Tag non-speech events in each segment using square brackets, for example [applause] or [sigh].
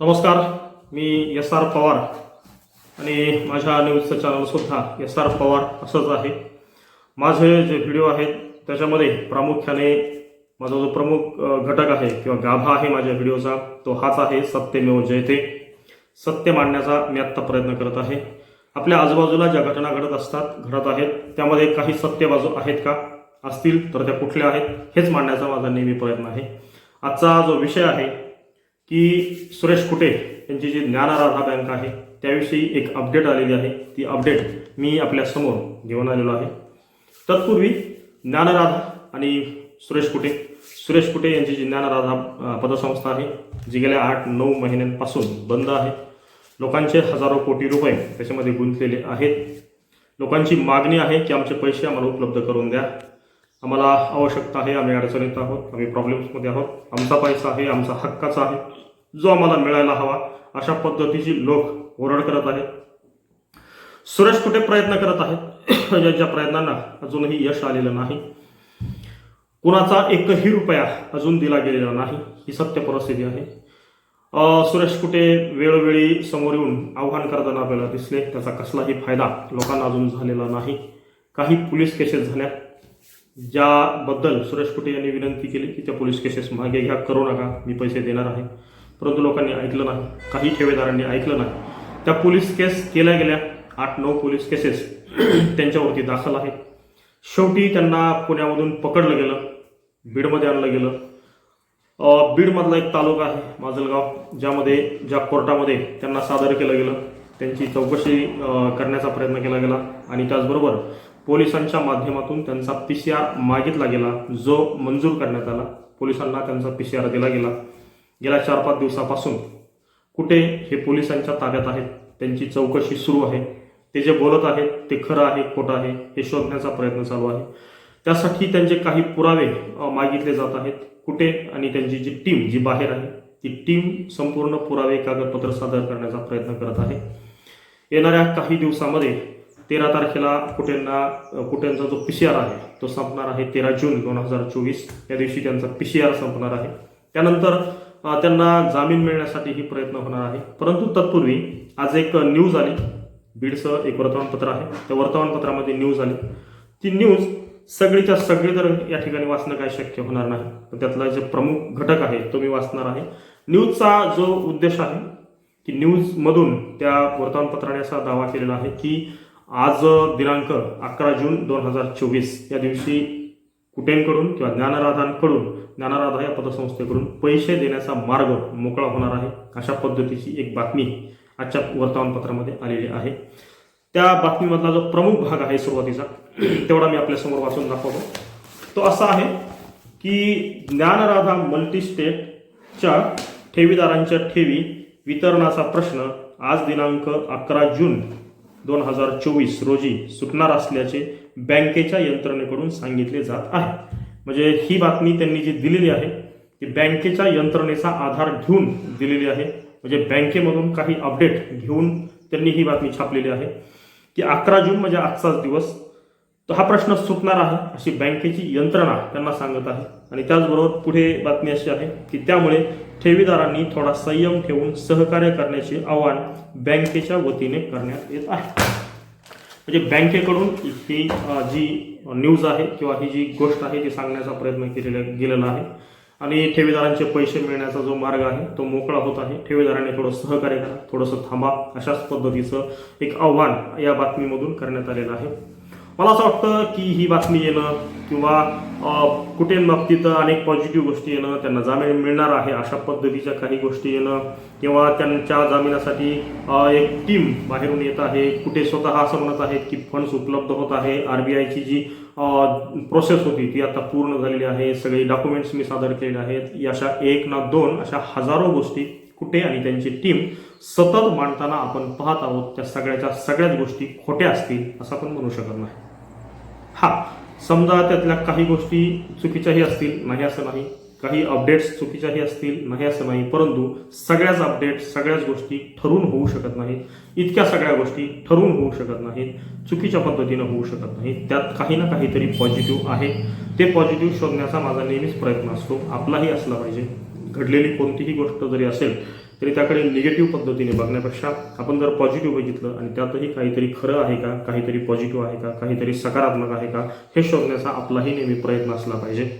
नमस्कार मी S R Pawar आणि माझ्या न्यूजचं चॅनलसुद्धा एस आर पवार असंच आहे. माझे जे व्हिडिओ आहेत त्याच्यामध्ये प्रामुख्याने माझा जो प्रमुख घटक आहे किंवा गाभा आहे माझ्या व्हिडिओचा तो हाच आहे सत्यमेव जयते. सत्य मांडण्याचा मी आत्ता प्रयत्न करत आहे. आपल्या आजूबाजूला ज्या घटना घडत असतात घडत आहेत त्यामध्ये काही सत्य बाजू आहेत का? असतील तर त्या कुठल्या आहेत हेच मांडण्याचा माझा नेहमी प्रयत्न आहे. आजचा जो विषय आहे की सुरेश कुटे यांची जी ज्ञानराधा बँक आहे त्याविषयी एक अपडेट आलेली आहे. ती अपडेट मी आपल्यासमोर घेऊन आलेलो आहे. तत्पूर्वी ज्ञानराधा आणि सुरेश कुटे. सुरेश कुटे यांची जी ज्ञानराधा पदसंस्था आहे जी गेल्या आठ नऊ महिन्यांपासून बंद आहे. लोकांचे हजारो कोटी रुपये त्याच्यामध्ये गुंतलेले आहेत. लोकांची मागणी आहे की आमचे पैसे आम्हाला उपलब्ध करून द्या. आम्हाला आवश्यकता आहे आम्ही अडचणीत आहोत आम्ही प्रॉब्लेम्समध्ये आहोत. आमचा पैसा आहे आमचा हक्काचा आहे. जो आम्हाला मिळायला हवा अशा पद्धतीची लोक ओरड करत आहेत. सुरेश कुठे प्रयत्न करत आहेत? [clears throat] ज्यांच्या प्रयत्नांना अजूनही यश आलेलं नाही. कुणाचा एकही रुपया अजून दिला गेलेला नाही ही सत्य परिस्थिती आहे. सुरेश कुठे वेळोवेळी समोर येऊन आव्हान करताना आपल्याला दिसले त्याचा कसलाही फायदा लोकांना अजून झालेला नाही. काही पोलीस केसेस झाल्या ज्याबद्दल सुरेश कुटे यांनी विनंती केली की त्या पोलीस केसेस मागे घ्या करू नका मी पैसे देणार आहे. परंतु लोकांनी ऐकलं नाही काही ठेवेदारांनी ऐकलं नाही. त्या पोलीस केस केल्या गेल्या आठ नऊ पोलीस केसेस [clears throat] त्यांच्यावरती दाखल आहे. शेवटी त्यांना पुण्यामधून पकडलं गेलं बीडमध्ये आणलं गेलं. बीडमधला एक तालुका आहे माजलगाव ज्यामध्ये ज्या कोर्टामध्ये त्यांना सादर केलं गेलं. त्यांची चौकशी करण्याचा प्रयत्न केला गेला आणि त्याचबरोबर पोलिसांच्या माध्यमातून त्यांचा पी सी आर मागितला गेला. जो मंजूर करण्यात आला. पोलिसांना त्यांचा पी सी आर दिला गेला. गेल्या चार पाच दिवसापासून कुठे हे पोलिसांच्या ताब्यात आहेत? त्यांची चौकशी सुरू आहे. ते जे बोलत आहेत ते खरं आहे खोटं आहे हे शोधण्याचा प्रयत्न चालू आहे. त्यासाठी त्यांचे काही पुरावे मागितले जात आहेत. कुठे? आणि त्यांची जी टीम जी बाहेर आहे ती टीम संपूर्ण पुरावे कागदपत्र सादर करण्याचा प्रयत्न करत आहे. येणाऱ्या काही दिवसामध्ये तेरा तारखेला कुटेंना अ, जो पी सी आर आहे तो संपणार आहे तेरा जून दोन हजार चोवीस. या दिवशी त्यांचा पी सी आर संपणार आहे. त्यानंतर त्यांना जामीन मिळण्यासाठीही प्रयत्न होणार आहे. परंतु तत्पूर्वी आज एक न्यूज आली. बीडचं एक वर्तमानपत्र आहे. त्या वर्तमानपत्रामध्ये न्यूज आली. ती न्यूज सगळीच्या सगळी तर या ठिकाणी वाचणं काय शक्य होणार नाही. पण त्यातला जे प्रमुख घटक आहे तो मी वाचणार आहे. न्यूजचा जो उद्देश आहे की न्यूजमधून त्या वर्तमानपत्राने असा दावा केलेला आहे की आज दिनांक अकरा जून दोन हजार चोवीस या दिवशी कुटेंकडून किंवा ज्ञानराधांकडून ज्ञानराधा या पतसंस्थेकडून पैसे देण्याचा मार्ग मोकळा होणार आहे अशा पद्धतीची एक बातमी आजच्या वर्तमानपत्रामध्ये आलेली आहे. त्या बातमीमधला जो प्रमुख भाग आहे सुरुवातीचा [clears throat] तेवढा मी आपल्यासमोर वाचून दाखवतो. तो असा आहे की ज्ञानराधा मल्टीस्टेटच्या ठेवीदारांच्या ठेवी वितरणाचा प्रश्न आज दिनांक अकरा जून दोन हजार चोवीस रोजी सुटणार असल्याचे बँकेच्या यंत्रणेकडून सांगितले जात आहे. म्हणजे ही बातमी त्यांनी जी दिलेली आहे ती बँकेच्या यंत्रणेचा आधार घेऊन दिलेली आहे. म्हणजे बँकेमधून काही अपडेट घेऊन त्यांनी ही बातमी छापलेली आहे की अकरा जून म्हणजे आजचाच दिवस तर हा प्रश्न सुटणार आहे अशी बँकेची यंत्रणा त्यांना सांगत आहे. आणि त्याचबरोबर पुढे बातमी अशी आहे की त्यामुळे ठेवीदारांनी थोडा संयम ठेवून सहकार्य करण्याचे आवाहन बँकेच्या वतीने करण्यात येत आहे. म्हणजे बँकेकडून ही जी न्यूज आहे किंवा ही जी गोष्ट आहे ती सांगण्याचा प्रयत्न केलेला गेलेला आहे. आणि ठेवीदारांचे पैसे मिळण्याचा जो मार्ग आहे तो मोकळा होत आहे. ठेवीदारांनी थोडं सहकार्य करा थोडंसं थांबा अशाच पद्धतीचं एक आव्हान या बातमीमधून करण्यात आलेलं आहे. मला असं वाटतं की ही बातमी येणं किंवा कुठे बाबतीत अनेक पॉझिटिव्ह गोष्टी येणं त्यांना जामीन मिळणार आहे अशा पद्धतीच्या काही गोष्टी येणं किंवा त्यांच्या जामिनासाठी एक टीम बाहेरून येत आहे. कुठे स्वतः असं म्हणत आहेत की फंड्स उपलब्ध होत आहे. आर बी आयची जी प्रोसेस होती ती आता पूर्ण झालेली आहे. सगळे डॉक्युमेंट्स मी सादर केलेले आहेत. या अशा एक ना दोन अशा हजारो गोष्टी कुठे आणि त्यांची टीम सतत मांडताना आपण पाहत आहोत. त्या सगळ्याच्या सगळ्याच गोष्टी खोट्या असतील असं आपण म्हणू शकत नाही. हा समजा त्यातल्या काही गोष्टी चुकीच्याही असतील नाही असं नाही काही अपडेट्स चुकीच्याही असतील नाही असं नाही परंतु सगळ्याच अपडेट्स सगळ्याच गोष्टी ठरून होऊ शकत नाहीत. इतक्या सगळ्या गोष्टी ठरून होऊ शकत नाहीत. चुकीच्या पद्धतीनं होऊ शकत नाहीत. त्यात काही ना काहीतरी पॉझिटिव्ह आहे. ते पॉझिटिव्ह शोधण्याचा माझा नेहमीच प्रयत्न असतो. आपलाही असला पाहिजे. घडलेली कोणतीही गोष्ट जरी असेल तरी त्याकडे निगेटिव्ह पद्धतीने बघण्यापेक्षा आपण जर पॉझिटिव्ह बघितलं आणि त्यातही काहीतरी खरं आहे का काहीतरी पॉझिटिव्ह आहे का काहीतरी सकारात्मक आहे का हे शोधण्याचा आपलाही नेहमी प्रयत्न असला पाहिजे.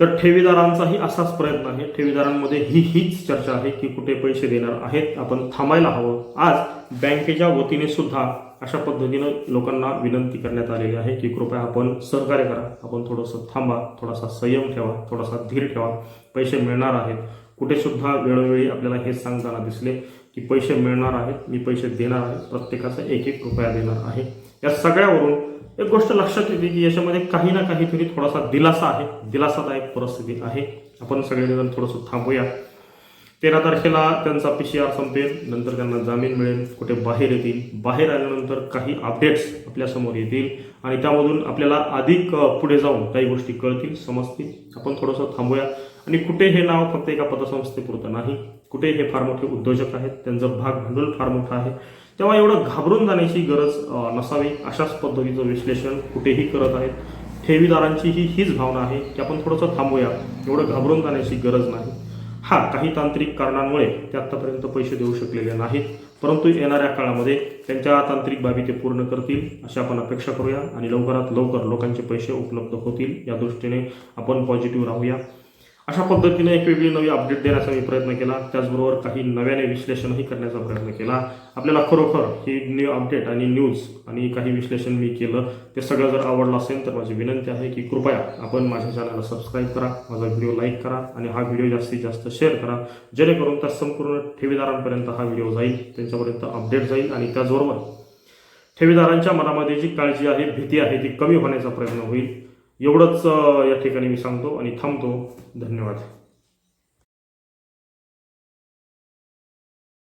तर ठेवीदारांचाही असाच प्रयत्न आहे. ठेवीदारांमध्ये ही हीच चर्चा आहे की कुठे पैसे देणार आहेत आपण थांबायला हवं. आज बँकेच्या वतीने सुद्धा अशा पद्धतीनं लोकांना विनंती करण्यात आलेली आहे की कृपया आपण सहकार्य करा. आपण थोडंसं थांबा थोडासा संयम ठेवा थोडासा धीर ठेवा. पैसे मिळणार आहेत. कुठेसुद्धा वेळोवेळी आपल्याला हेच सांगताना दिसले की पैसे मिळणार आहेत मी पैसे देणार आहे प्रत्येकाचा एक एक रुपया देणार आहे. या सगळ्यावरून एक गोष्ट लक्षात येते की याच्यामध्ये काही ना काहीतरी थोडासा दिलासा आहे दिलासादायक परिस्थिती आहे. आपण सगळेजण थोडंसं थांबूया. तेरा तारखेला त्यांचा पी सी आर संपेल नंतर त्यांना जामीन मिळेल कुठे बाहेर येतील. बाहेर आल्यानंतर काही अपडेट्स आपल्यासमोर येतील. आणि त्यामधून आपल्याला अधिक पुढे जाऊन काही गोष्टी कळतील समजतील. आपण थोडंसं थांबूया. आणि कुठे हे नाव फक्त एका पतसंस्थेपुरतं नाही. कुठे हे फार मोठे उद्योजक आहेत त्यांचं भाग भांडवल फार मोठं आहे. तेव्हा एवढं घाबरून जाण्याची गरज नसावी अशाच पद्धतीचं विश्लेषण कुठेही करत आहेत. ठेवीदारांची ही हीच भावना आहे की आपण थोडंसं थांबूया. एवढं घाबरून जाण्याची गरज नाही. हा काही तांत्रिक कारणांमुळे ते आत्तापर्यंत पैसे देऊ शकलेले नाहीत. परंतु येणाऱ्या काळामध्ये त्यांच्या तांत्रिक बाबी ते पूर्ण करतील अशी आपण अपेक्षा करूया आणि लवकरात लवकर लोकांचे पैसे उपलब्ध होतील. या दृष्टीने आपण पॉझिटिव्ह राहूया. अशा पद्धतीने एक वेगळी नवी अपडेट देण्याचा मी प्रयत्न केला. त्याचबरोबर काही नव्याने विश्लेषणही करण्याचा प्रयत्न केला. आपल्याला खरोखर ही न्यू अपडेट आणि न्यूज आणि काही विश्लेषण मी केलं ते सगळं जर आवडलं असेल तर माझी विनंती आहे की कृपया आपण माझ्या चॅनलला सबस्क्राईब करा माझा व्हिडिओ लाईक करा आणि हा व्हिडिओ जास्तीत जास्त शेअर करा. जेणेकरून त्या संपूर्ण ठेवीदारांपर्यंत हा व्हिडिओ जाईल त्यांच्यापर्यंत अपडेट जाईल आणि त्याचबरोबर ठेवीदारांच्या मनामध्ये जी काळजी आहे भीती आहे ती कमी होण्याचा प्रयत्न होईल. एवढंच या ठिकाणी मी सांगतो आणि थांबतो. धन्यवाद.